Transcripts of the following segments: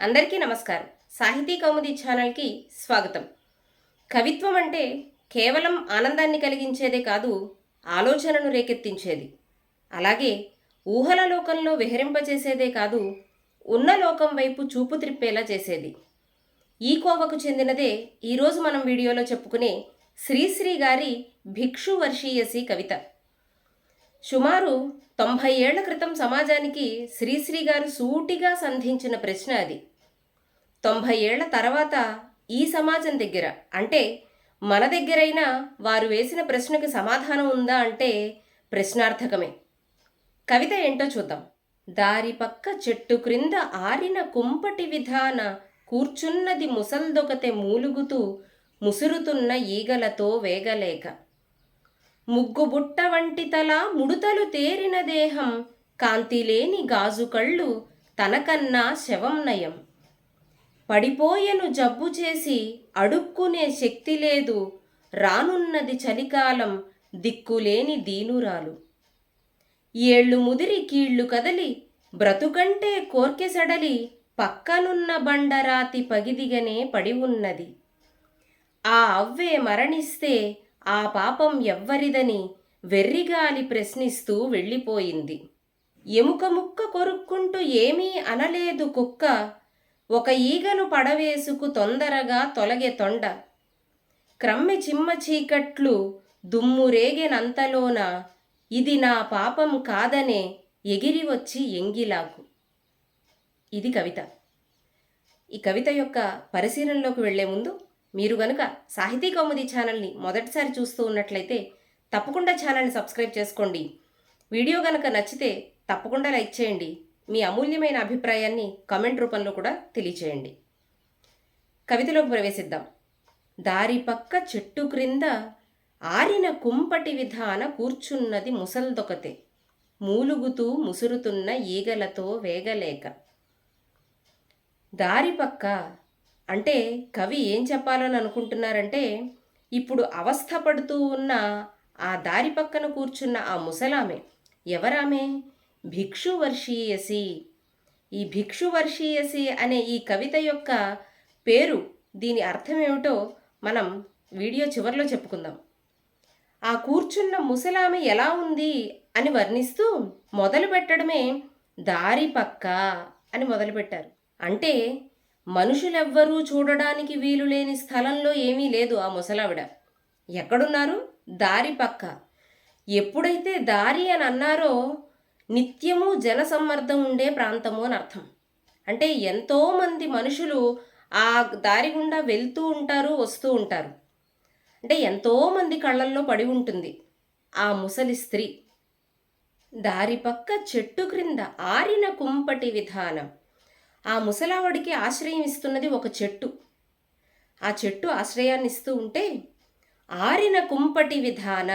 అందరికీ నమస్కారం. సాహితీ కౌముది ఛానల్కి స్వాగతం. కవిత్వం అంటే కేవలం ఆనందాన్ని కలిగించేదే కాదు ఆలోచనను రేకెత్తించేది. అలాగే ఊహల లోకంలో విహరింపచేసేదే కాదు ఉన్న లోకం వైపు చూపు త్రిప్పేలా చేసేది. ఈ కోవకు చెందినదే ఈరోజు మనం వీడియోలో చెప్పుకునే శ్రీశ్రీ గారి భిక్షు వర్షీయసి కవిత. సుమారు తొంభై ఏళ్ళ క్రితం సమాజానికి శ్రీశ్రీ గారు సూటిగా సంధించిన ప్రశ్న అది. తొంభై ఏళ్ళ తర్వాత ఈ సమాజం దగ్గర అంటే మన దగ్గరైనా వారు వేసిన ప్రశ్నకి సమాధానం ఉందా అంటే ప్రశ్నార్థకమే. కవిత ఏంటో చూద్దాం. దారి పక్క చెట్టు క్రింద ఆరిన కుంపటి విధాన కూర్చున్నది ముసల్దొకతే మూలుగుతూ ముసురుతున్న ఈగలతో వేగలేక ముగ్గుబుట్ట వంటి తల ముడుతలు తేరిన దేహం కాంతిలేని గాజు కళ్ళు తనకన్నా శవం నయం. పడిపోయెను జబ్బు చేసి అడుక్కునే శక్తి లేదు రానున్నది చలికాలం దిక్కులేని దీనురాలు. ఏళ్ళు ముదిరి కీళ్ళు కదలి బ్రతుకంటే కోర్కెసడలి పక్కనున్న బండరాతి పగిదిగనే పడి ఉన్నది. ఆ అవ్వే మరణిస్తే ఆ పాపం ఎవ్వరిదని వెర్రిగాలి ప్రశ్నిస్తూ వెళ్ళిపోయింది. ఎముక ముక్క కొరుక్కుంటూ ఏమీ అనలేదు కుక్క. ఒక ఈగను పడవేసుకు తొందరగా తొలగే తొండ. క్రమ్మె చిమ్మ చీకట్లు దుమ్ము రేగెనంతలోన ఇది నా పాపం కాదనే ఎగిరి వచ్చి ఎంగిలాకు. ఇది కవిత. ఈ కవిత యొక్క పరిశీలనలోకి వెళ్ళే ముందు మీరు గనుక సాహితీ కౌముది ఛానల్ని మొదటిసారి చూస్తూ ఉన్నట్లయితే తప్పకుండా ఛానల్ని సబ్స్క్రైబ్ చేసుకోండి. వీడియో గనక నచ్చితే తప్పకుండా లైక్ చేయండి. మీ అమూల్యమైన అభిప్రాయాన్ని కమెంట్ రూపంలో కూడా తెలియచేయండి. కవితలోకి ప్రవేశిద్దాం. దారి పక్క చెట్టు క్రింద ఆరిన కుంపటి విధాన కూర్చున్నది ముసల్దొకతే. మూలుగుతూ ముసురుతున్న ఈగలతో వేగలేక. దారి పక్క అంటే కవి ఏం చెప్పాలని అనుకుంటున్నారంటే ఇప్పుడు అవస్థపడుతూ ఉన్న ఆ దారి పక్కన కూర్చున్న ఆ ముసలామె ఎవరామె? భిక్షువర్షీయసి ఈ భిక్షువర్షీయసి అనే ఈ కవిత యొక్క పేరు దీని అర్థం ఏమిటో మనం వీడియో చివరిలో చెప్పుకుందాం. ఆ కూర్చున్న ముసలామె ఎలా ఉంది అని వర్ణిస్తూ మొదలు పెట్టడమే దారి పక్క అని మొదలుపెట్టారు. అంటే మనుషులెవ్వరూ చూడడానికి వీలు లేని స్థలంలో ఏమీ లేదు ఆ ముసలావిడ. ఎక్కడున్నారు? దారి పక్క. ఎప్పుడైతే దారి అని అన్నారో నిత్యము జనసమ్మర్దం ఉండే ప్రాంతము అని అర్థం. అంటే ఎంతోమంది మనుషులు ఆ దారి గుండా వెళ్తూ ఉంటారు వస్తూ ఉంటారు. అంటే ఎంతోమంది కళ్ళల్లో పడి ఉంటుంది ఆ ముసలి స్త్రీ. దారి పక్క చెట్టు క్రింద ఆరిన కుంపటి విధానం. ఆ ముసలావాడికి ఆశ్రయం ఇస్తున్నది ఒక చెట్టు. ఆ చెట్టు ఆశ్రయాన్ని ఇస్తూ ఉంటే ఆరిన కుంపటి విధాన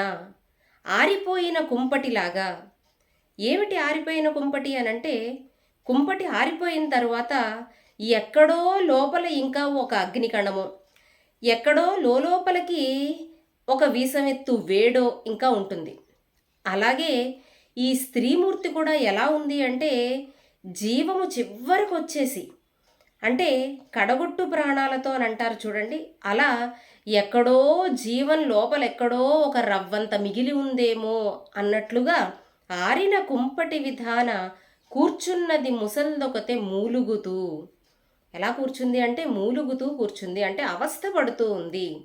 ఆరిపోయిన కుంపటిలాగా. ఏమిటి ఆరిపోయిన కుంపటి అని అంటే కుంపటి ఆరిపోయిన తర్వాత ఎక్కడో లోపల ఇంకా ఒక అగ్నికణము ఎక్కడో లోపలికి ఒక వీసమెత్తు వేడో ఇంకా ఉంటుంది. అలాగే ఈ స్త్రీమూర్తి కూడా ఎలా ఉంది అంటే జీవము చివరకు వచ్చేసి అంటే కడగొట్టు ప్రాణాలతో అని అంటారు చూడండి అలా ఎక్కడో జీవం లోపల ఎక్కడో ఒక రవ్వంత మిగిలి ఉందేమో అన్నట్లుగా ఆరిన కుంపటి విధాన కూర్చున్నది ముసల్దొకతే మూలుగుతూ. ఎలా కూర్చుంది అంటే మూలుగుతూ కూర్చుంది అంటే అవస్థ పడుతూ ఉంది.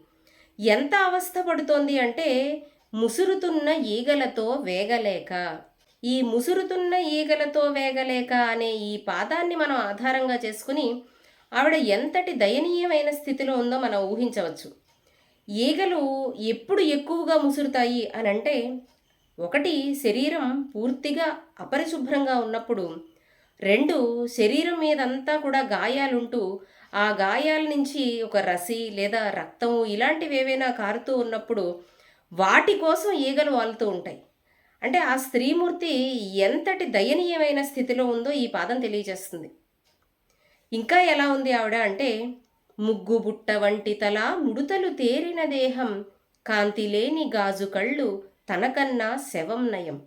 ఎంత అవస్థ పడుతోంది అంటే ముసురుతున్న ఈగలతో వేగలేక. ఈ ముసురుతున్న ఈగలతో వేగలేక అనే ఈ పాదాన్ని మనం ఆధారంగా చేసుకుని ఆవిడ ఎంతటి దయనీయమైన స్థితిలో ఉందో మనం ఊహించవచ్చు. ఈగలు ఎప్పుడు ఎక్కువగా ముసురుతాయి అని అంటే ఒకటి శరీరం పూర్తిగా అపరిశుభ్రంగా ఉన్నప్పుడు రెండు శరీరం మీదంతా కూడా గాయాలుంటూ ఆ గాయాల నుంచి ఒక రసి లేదా రక్తము ఇలాంటివి ఏవైనా కారుతూ ఉన్నప్పుడు వాటి కోసం ఈగలు వాలుతూ ఉంటాయి. అంటే ఆ స్త్రీమూర్తి ఎంతటి దయనీయమైన స్థితిలో ఉందో ఈ పాదం తెలియజేస్తుంది. ఇంకా ఎలా ఉంది ఆవిడ అంటే ముగ్గు బుట్ట వంటి తల ముడుతలు తేరిన దేహం కాంతి లేని గాజు కళ్ళు తనకన్నా శవం నయం.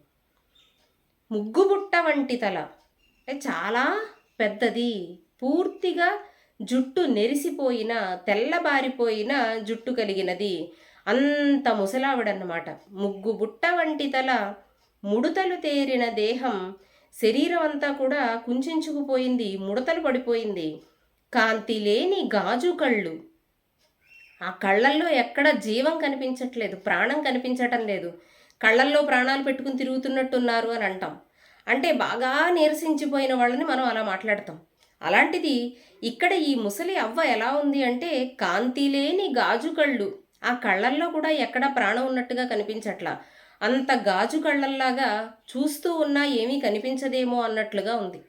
ముగ్గుబుట్ట వంటి తల చాలా పెద్దది పూర్తిగా జుట్టు నెరిసిపోయిన తెల్లబారిపోయిన జుట్టు కలిగినది. అంత ముసలావిడన్నమాట. ముగ్గు బుట్ట వంటి తల ముడతలు తేరిన దేహం శరీరం అంతా కూడా కుంచుకుపోయింది ముడతలు పడిపోయింది. కాంతి లేని గాజు కళ్ళు. ఆ కళ్ళల్లో ఎక్కడ జీవం కనిపించట్లేదు ప్రాణం కనిపించటం లేదు. కళ్ళల్లో ప్రాణాలు పెట్టుకుని తిరుగుతున్నట్టున్నారు అని అంటాం. అంటే బాగా నీరసించిపోయిన వాళ్ళని మనం అలా మాట్లాడతాం. అలాంటిది ఇక్కడ ఈ ముసలి అవ్వ ఎలా ఉంది అంటే కాంతి లేని గాజు కళ్ళు. ఆ కళ్ళల్లో కూడా ఎక్కడ ప్రాణం ఉన్నట్టుగా కనిపించట్లా. అంత గాజు కళ్ళల్లాగా చూస్తూ ఉన్నా ఏమీ కనిపించదేమో అన్నట్లుగా ఉంది.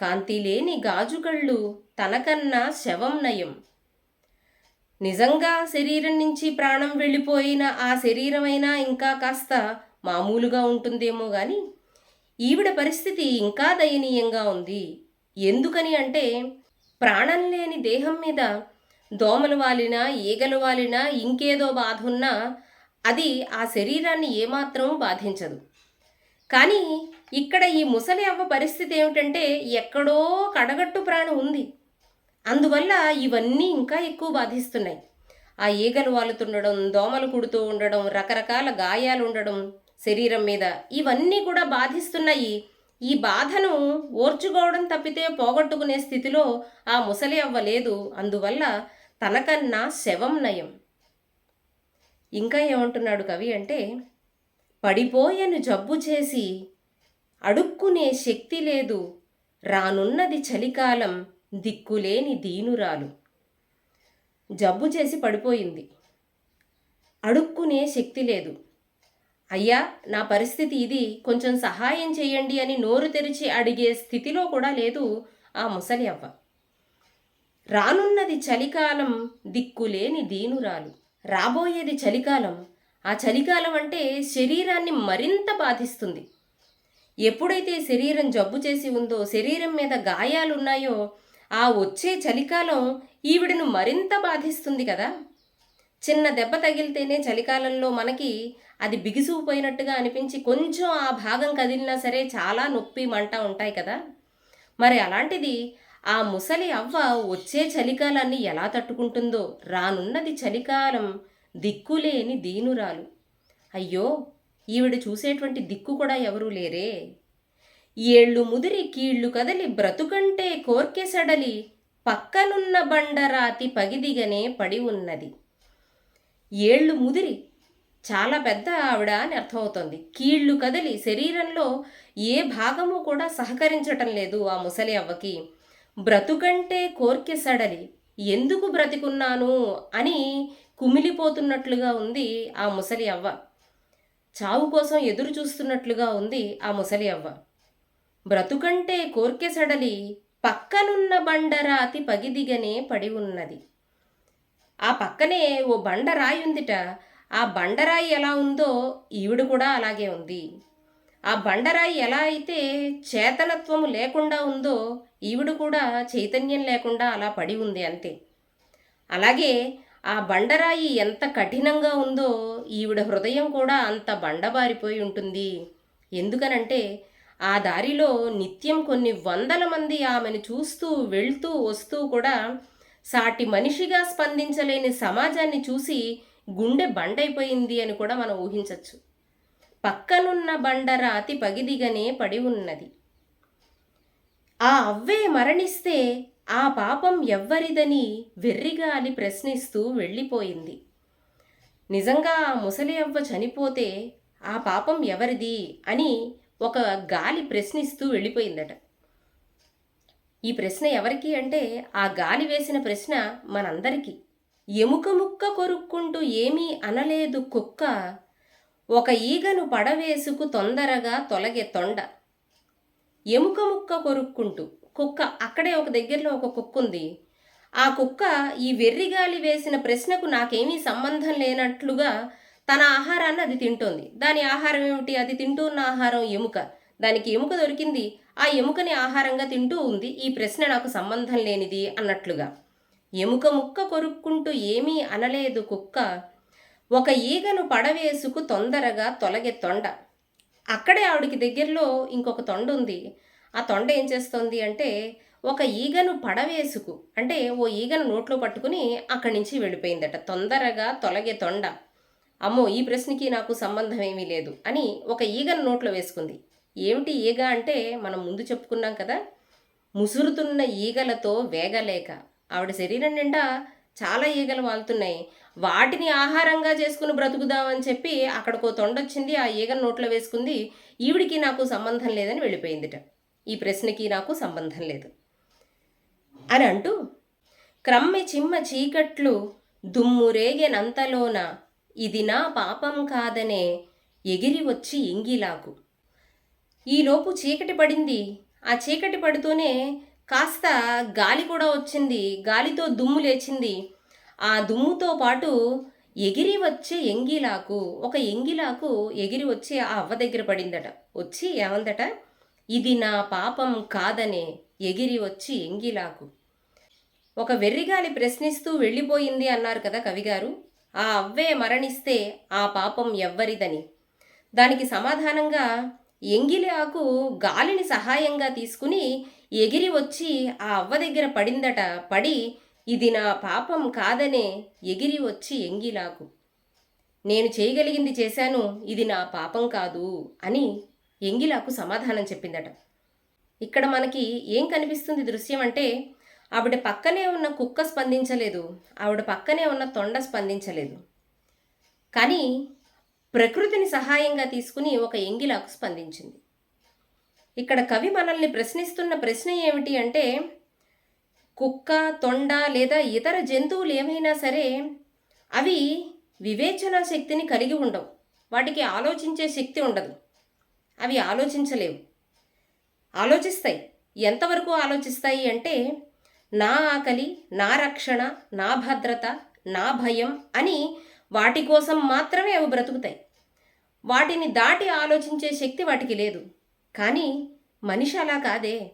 కాంతి లేని గాజు కళ్ళు తనకన్నా శవం నయం. నిజంగా శరీరం నుంచి ప్రాణం వెళ్ళిపోయిన ఆ శరీరమైనా ఇంకా కాస్త మామూలుగా ఉంటుందేమో కానీ ఈవిడ పరిస్థితి ఇంకా దయనీయంగా ఉంది. ఎందుకని అంటే ప్రాణం లేని దేహం మీద దోమలు వాలినా ఈగలు వాలినా ఇంకేదో బాధ ఉన్నా అది ఆ శరీరాన్ని ఏమాత్రం బాధించదు. కానీ ఇక్కడ ఈ ముసలి అవ్వ పరిస్థితి ఏమిటంటే ఎక్కడో కడగట్టు ప్రాణం ఉంది. అందువల్ల ఇవన్నీ ఇంకా ఎక్కువ బాధిస్తున్నాయి. ఆ ఈగలు వాలుతుండడం దోమలు కుడుతూ ఉండడం రకరకాల గాయాలు ఉండడం శరీరం మీద ఇవన్నీ కూడా బాధిస్తున్నాయి. ఈ బాధను ఓర్చుకోవడం తప్పితే పోగొట్టుకునే స్థితిలో ఆ ముసలి అవ్వలేదు అందువల్ల తనకన్నా శవం నయం. ఇంకా ఏమంటున్నాడు కవి అంటే పడిపోయను జబ్బు చేసి అడుక్కునే శక్తి లేదు రానున్నది చలికాలం దిక్కులేని దీనురాలు. జబ్బు చేసి పడిపోయింది. అడుక్కునే శక్తి లేదు. అయ్యా నా పరిస్థితి ఇది కొంచెం సహాయం చేయండి అని నోరు తెరిచి అడిగే స్థితిలో కూడా లేదు ఆ ముసలి అవ్వ. రానున్నది చలికాలం దిక్కులేని దీనురాలు. రాబోయేది చలికాలం. ఆ చలికాలం అంటే శరీరాన్ని మరింత బాధిస్తుంది. ఎప్పుడైతే శరీరం జబ్బు చేసి ఉందో శరీరం మీద గాయాలున్నాయో ఆ వచ్చే చలికాలం ఈవిడను మరింత బాధిస్తుంది కదా. చిన్న దెబ్బ తగిలితేనే చలికాలంలో మనకి అది బిగుసుకుపోయినట్టుగా అనిపించి కొంచెం ఆ భాగం కదిలినా సరే చాలా నొప్పి మంట ఉంటాయి కదా. మరి అలాంటిది ఆ ముసలి అవ్వ వచ్చే చలికాలాన్ని ఎలా తట్టుకుంటుందో రానున్నది చలికాలం దిక్కులేని దీనురాలు. అయ్యో ఈవిడ చూసేటువంటి దిక్కు కూడా ఎవరూ లేరే. ఏళ్ళు ముదిరి కీళ్ళు కదలి బ్రతుకంటే కోర్కెసడలి పక్కనున్న బండరాతి పగిదిగనే పడి ఉన్నది. ఏళ్ళు ముదిరి చాలా పెద్ద ఆవిడ అని అర్థమవుతోంది. కీళ్ళు కదిలి శరీరంలో ఏ భాగము కూడా సహకరించటం లేదు ఆ ముసలి అవ్వకి. బ్రతుకంటే కోర్కె సడలి. ఎందుకు బ్రతికున్నాను? అని కుమిలిపోతున్నట్లుగా ఉంది ఆ ముసలి అవ్వ. చావు కోసం ఎదురు చూస్తున్నట్లుగా ఉంది ఆ ముసలి అవ్వ. బ్రతుకంటే కోర్కె సడలి పక్కనున్న బండరాతి పగిదిగనే పడి ఉన్నది. ఆ పక్కనే ఓ బండరాయి ఉందిట. ఆ బండరాయి ఎలా ఉందో ఈవిడ కూడా అలాగే ఉంది. ఆ బండరాయి ఎలా అయితే చేతనత్వము లేకుండా ఉందో ఈవిడ కూడా చైతన్యం లేకుండా అలా పడి ఉంది అంతే. అలాగే ఆ బండరాయి ఎంత కఠినంగా ఉందో ఈవిడ హృదయం కూడా అంత బండబారిపోయి ఉంటుంది. ఎందుకనంటే ఆ దారిలో నిత్యం కొన్ని వందల మంది ఆమెను చూస్తూ వెళ్తూ వస్తూ కూడా సాటి మనిషిగా స్పందించలేని సమాజాన్ని చూసి గుండె బండైపోయింది అని కూడా మనం ఊహించవచ్చు పక్కనున్న బండరాతి పగిదిగనే పడి ఉన్నది ఆ అవ్వే మరణిస్తే ఆ పాపం ఎవ్వరిదని వెర్రిగాలి ప్రశ్నిస్తూ వెళ్ళిపోయింది. నిజంగా ఆ ముసలి అవ్వ చనిపోతే ఆ పాపం ఎవరిది అని ఒక గాలి ప్రశ్నిస్తూ వెళ్ళిపోయిందట. ఈ ప్రశ్న ఎవరికి అంటే ఆ గాలి వేసిన ప్రశ్న మనందరికీ. ఎముక ముక్క కొరుక్కుంటూ ఏమీ అనలేదు కుక్క ఒక ఈగను పడవేసుకు తొందరగా తొలగే తొండ. ఎముక ముక్క కొరుక్కుంటూ కుక్క అక్కడే ఒక దగ్గరలో ఒక కుక్క ఉంది ఆ కుక్క ఈ వెర్రిగాలి వేసిన ప్రశ్నకు నాకేమీ సంబంధం లేనట్లుగా తన ఆహారాన్ని అది తింటోంది. దాని ఆహారం ఏమిటి? అది తింటూ ఉన్న ఆహారం ఎముక. దానికి ఎముక దొరికింది. ఆ ఎముకని ఆహారంగా తింటూ ఉంది. ఈ ప్రశ్న నాకు సంబంధం లేనిది అన్నట్లుగా. ఎముక ముక్క కొరుక్కుంటూ ఏమీ అనలేదు కుక్క. ఒక ఈగను పడవేసుకు తొందరగా తొలగే తొండ. అక్కడే ఆవిడికి దగ్గరలో ఇంకొక తొండ ఉంది. ఆ తొండ ఏం చేస్తోంది అంటే ఒక ఈగను పడవేసుకు అంటే ఓ ఈగను నోట్లో పట్టుకుని అక్కడి నుంచి వెళ్ళిపోయిందట. తొందరగా తొలగే తొండ. అమ్మో ఈ ప్రశ్నకి నాకు సంబంధం ఏమీ లేదు అని ఒక ఈగను నోట్లో వేసుకుంది. ఏమిటి ఈగ అంటే మనం ముందు చెప్పుకున్నాం కదా ముసురుతున్న ఈగలతో వేగలేక. ఆవిడ శరీరం నిండా చాలా ఈగలు వాలుతున్నాయి వాటిని ఆహారంగా చేసుకుని బ్రతుకుదామని చెప్పి అక్కడికో తొండొచ్చింది ఆ ఈగను నోట్లో వేసుకుంది. ఈవిడికి నాకు సంబంధం లేదని వెళ్ళిపోయిందిట. ఈ ప్రశ్నకి నాకు సంబంధం లేదు. అని అంటూ క్రమ్మె చిమ్మ చీకట్లు దుమ్మురేగెనంతలోన ఇది నా పాపం కాదనే ఎగిరి వచ్చి ఇంగిలాకు. ఈలోపు చీకటి పడింది. ఆ చీకటి పడుతూనే కాస్త గాలి కూడా వచ్చింది. గాలితో దుమ్ము లేచింది. ఆ దుమ్ముతో పాటు ఎగిరి వచ్చే ఎంగిలాకు ఒక ఎంగిలాకు ఎగిరి వచ్చి ఆ అవ్వ దగ్గర పడిందట. వచ్చి ఏమందట? ఇది నా పాపం కాదనే ఎగిరి వచ్చి ఎంగిలాకు. ఒక వెర్రిగాలి ప్రశ్నిస్తూ వెళ్ళిపోయింది అన్నారు కదా కవిగారు. ఆ అవ్వే మరణిస్తే ఆ పాపం ఎవ్వరిదని. దానికి సమాధానంగా ఎంగిలి ఆకు గాలిని సహాయంగా తీసుకుని ఎగిరి వచ్చి ఆ అవ్వ దగ్గర పడిందట. పడి ఇది నా పాపం కాదనే ఎగిరి వచ్చి ఎంగిలాకు. నేను చేయగలిగింది చేశాను ఇది నా పాపం కాదు అని ఎంగిలాకు సమాధానం చెప్పిందట. ఇక్కడ మనకి ఏం కనిపిస్తుంది దృశ్యం అంటే ఆవిడ పక్కనే ఉన్న కుక్క స్పందించలేదు ఆవిడ పక్కనే ఉన్న తొండ స్పందించలేదు. కానీ ప్రకృతిని సహాయంగా తీసుకుని ఒక ఎంగిలాకు స్పందించింది. ఇక్కడ కవి మనల్ని ప్రశ్నిస్తున్న ప్రశ్న ఏమిటి అంటే కుక్క తొండ లేదా ఇతర జంతువులు ఏమైనా సరే అవి వివేచన శక్తిని కలిగి ఉండవు. వాటికి ఆలోచించే శక్తి ఉండదు. అవి ఆలోచించలేవు. ఆలోచిస్తాయి. ఎంతవరకు ఆలోచిస్తాయి అంటే నా ఆకలి నా రక్షణ నా భద్రత నా భయం అని వాటి కోసం మాత్రమే అవి బ్రతుకుతాయి. వాటిని దాటి ఆలోచించే శక్తి వాటికి లేదు. కానీ మనిషి అలా కాదే.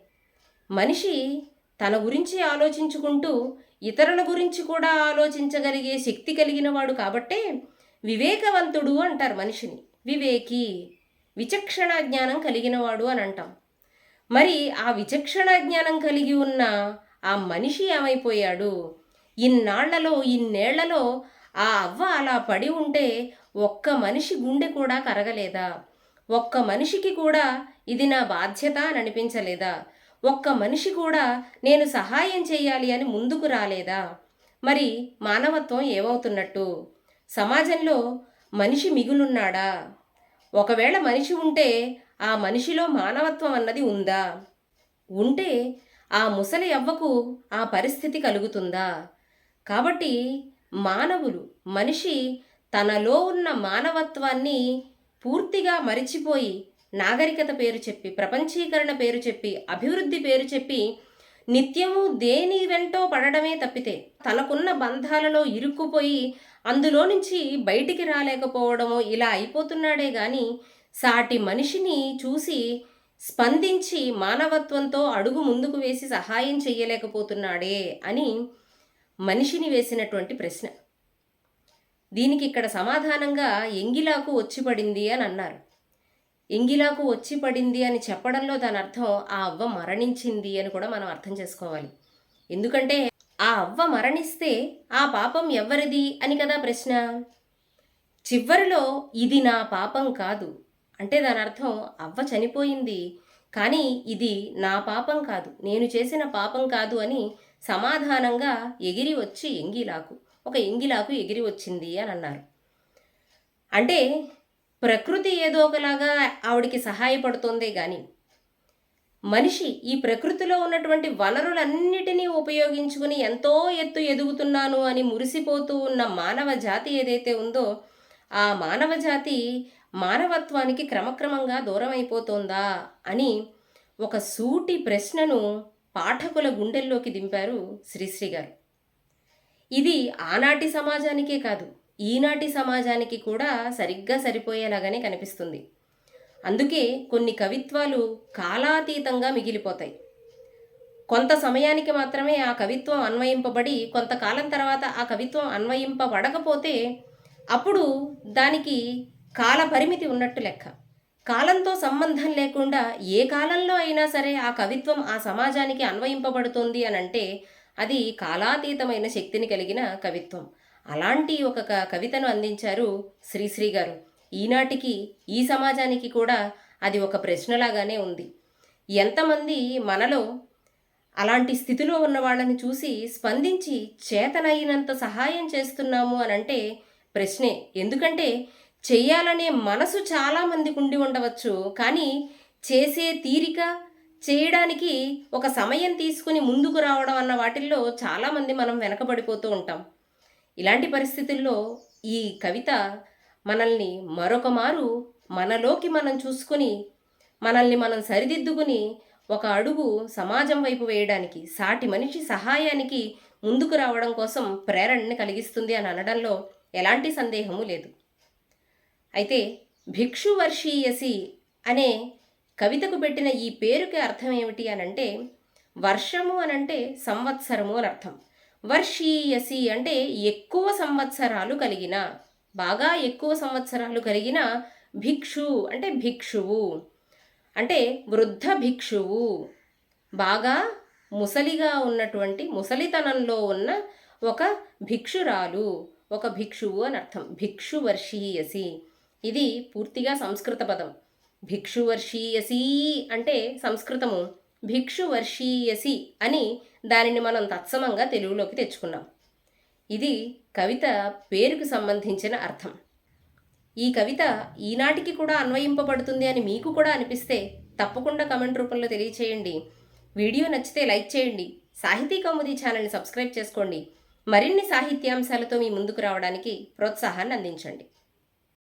మనిషి తన గురించి ఆలోచించుకుంటూ ఇతరుల గురించి కూడా ఆలోచించగలిగే శక్తి కలిగిన వాడు కాబట్టే వివేకవంతుడు అంటారు మనిషిని. వివేకి విచక్షణ జ్ఞానం కలిగినవాడు అని అంటాం. మరి ఆ విచక్షణ జ్ఞానం కలిగి ఉన్న ఆ మనిషి ఏమైపోయాడు? ఇన్నాళ్ళలో ఇన్నేళ్ళలో ఆ అవ్వ అలా పడి ఉంటే ఒక్క మనిషి గుండె కూడా కరగలేదా? ఒక్క మనిషికి కూడా ఇది నా బాధ్యత అని అనిపించలేదా? ఒక్క మనిషి కూడా నేను సహాయం చేయాలి అని ముందుకు రాలేదా? మరి మానవత్వం ఏమవుతున్నట్టు? సమాజంలో మనిషి మిగులున్నాడా? ఒకవేళ మనిషి ఉంటే ఆ మనిషిలో మానవత్వం అన్నది ఉందా? ఉంటే ఆ ముసలి అవ్వకు ఆ పరిస్థితి కలుగుతుందా? కాబట్టి మానవులు మనిషి తనలో ఉన్న మానవత్వాన్ని పూర్తిగా మరిచిపోయి నాగరికత పేరు చెప్పి ప్రపంచీకరణ పేరు చెప్పి అభివృద్ధి పేరు చెప్పి నిత్యము దేని వెంటో పడడమే తప్పితే తనకున్న బంధాలలో ఇరుక్కుపోయి అందులో నుంచి బయటికి రాలేకపోవడమో ఇలా అయిపోతున్నాడే గాని సాటి మనిషిని చూసి స్పందించి మానవత్వంతో అడుగు ముందుకు వేసి సహాయం చేయలేకపోతున్నాడే అని మనిషిని వేసినటువంటి ప్రశ్న. దీనికి ఇక్కడ సమాధానంగా ఎంగిలాకు వచ్చి పడింది అని అన్నారు. ఎంగిలాకు వచ్చి పడింది అని చెప్పడంలో దాని అర్థం ఆ అవ్వ మరణించింది అని కూడా మనం అర్థం చేసుకోవాలి. ఎందుకంటే ఆ అవ్వ మరణిస్తే ఆ పాపం ఎవరిది అని కదా ప్రశ్న? చివరిలో ఇది నా పాపం కాదు. అంటే దాని అర్థం అవ్వ చనిపోయింది కానీ ఇది నా పాపం కాదు. నేను చేసిన పాపం కాదు అని సమాధానంగా ఎగిరి వచ్చి ఎంగిలాకు ఒక ఎంగిలాకు ఎగిరి వచ్చింది అని అన్నారు. అంటే ప్రకృతి ఏదో ఒకలాగా ఆవిడికి సహాయపడుతోందే కానీ మనిషి ఈ ప్రకృతిలో ఉన్నటువంటి వనరులన్నిటినీ ఉపయోగించుకుని ఎంతో ఎత్తు ఎదుగుతున్నాను అని మురిసిపోతూ ఉన్న మానవ జాతి ఏదైతే ఉందో ఆ మానవ జాతి మానవత్వానికి క్రమక్రమంగా దూరం అయిపోతుందా అని ఒక సూటి ప్రశ్నను పాఠకుల గుండెల్లోకి దింపారు శ్రీశ్రీ గారు. ఇది ఆనాటి సమాజానికే కాదు ఈనాటి సమాజానికి కూడా సరిగ్గా సరిపోయేలాగానే కనిపిస్తుంది. అందుకే కొన్ని కవిత్వాలు కాలాతీతంగా మిగిలిపోతాయి. కొంత సమయానికి మాత్రమే ఆ కవిత్వం అన్వయింపబడి కొంతకాలం తర్వాత ఆ కవిత్వం అన్వయింపబడకపోతే అప్పుడు దానికి కాల పరిమితి ఉన్నట్టు లెక్క. కాలంతో సంబంధం లేకుండా ఏ కాలంలో అయినా సరే ఆ కవిత్వం ఆ సమాజానికి అన్వయింపబడుతుంది అని అంటే అది కాలాతీతమైన శక్తిని కలిగిన కవిత్వం. అలాంటి ఒక కవితను అందించారు శ్రీశ్రీ గారు. ఈనాటికి ఈ సమాజానికి కూడా అది ఒక ప్రశ్నలాగానే ఉంది. ఎంతమంది మనలో అలాంటి స్థితిలో ఉన్న వాళ్ళని చూసి స్పందించి చేతనైనంత సహాయం చేస్తున్నాము అని అంటే ప్రశ్నే. ఎందుకంటే చెయ్యాలనే మనసు చాలామందికి ఉండి ఉండవచ్చు కానీ చేసే తీరిక చేయడానికి ఒక సమయం తీసుకుని ముందుకు రావడం అన్న వాటిల్లో చాలామంది మనం వెనకబడిపోతూ ఉంటాం. ఇలాంటి పరిస్థితుల్లో ఈ కవిత మనల్ని మరొక మారు మనలోకి మనం చూసుకుని మనల్ని మనం సరిదిద్దుకుని ఒక అడుగు సమాజం వైపు వేయడానికి సాటి మనిషి సహాయానికి ముందుకు రావడం కోసం ప్రేరణని కలిగిస్తుంది అని అనడంలో ఎలాంటి సందేహము లేదు. అయితే భిక్షువర్షీయసి అనే కవితకు పెట్టిన ఈ పేరుకి అర్థం ఏమిటి అనంటే వర్షము అనంటే సంవత్సరము అని అర్థం. వర్షీయసి అంటే ఎక్కువ సంవత్సరాలు కలిగిన బాగా ఎక్కువ సంవత్సరాలు కలిగిన భిక్షు అంటే భిక్షువు. అంటే వృద్ధ భిక్షువు. బాగా ముసలిగా ఉన్నటువంటి ముసలితనంలో ఉన్న ఒక భిక్షురాలు. ఒక భిక్షువు అని అర్థం. భిక్షువర్షీయసి. ఇది పూర్తిగా సంస్కృత పదం. భిక్షువర్షీయసి అంటే సంస్కృతము. భిక్షువర్షీయసి అని దానిని మనం తత్సమంగా తెలుగులోకి తెచ్చుకున్నాం. ఇది కవిత పేరుకు సంబంధించిన అర్థం. ఈ కవిత ఈనాటికి కూడా అన్వయింపబడుతుంది అని మీకు కూడా అనిపిస్తే తప్పకుండా కమెంట్ రూపంలో తెలియచేయండి. వీడియో నచ్చితే లైక్ చేయండి. సాహితీ కౌముది ఛానల్ని సబ్స్క్రైబ్ చేసుకోండి. మరిన్ని సాహిత్యాంశాలతో మీ ముందుకు రావడానికి ప్రోత్సాహాన్ని అందించండి.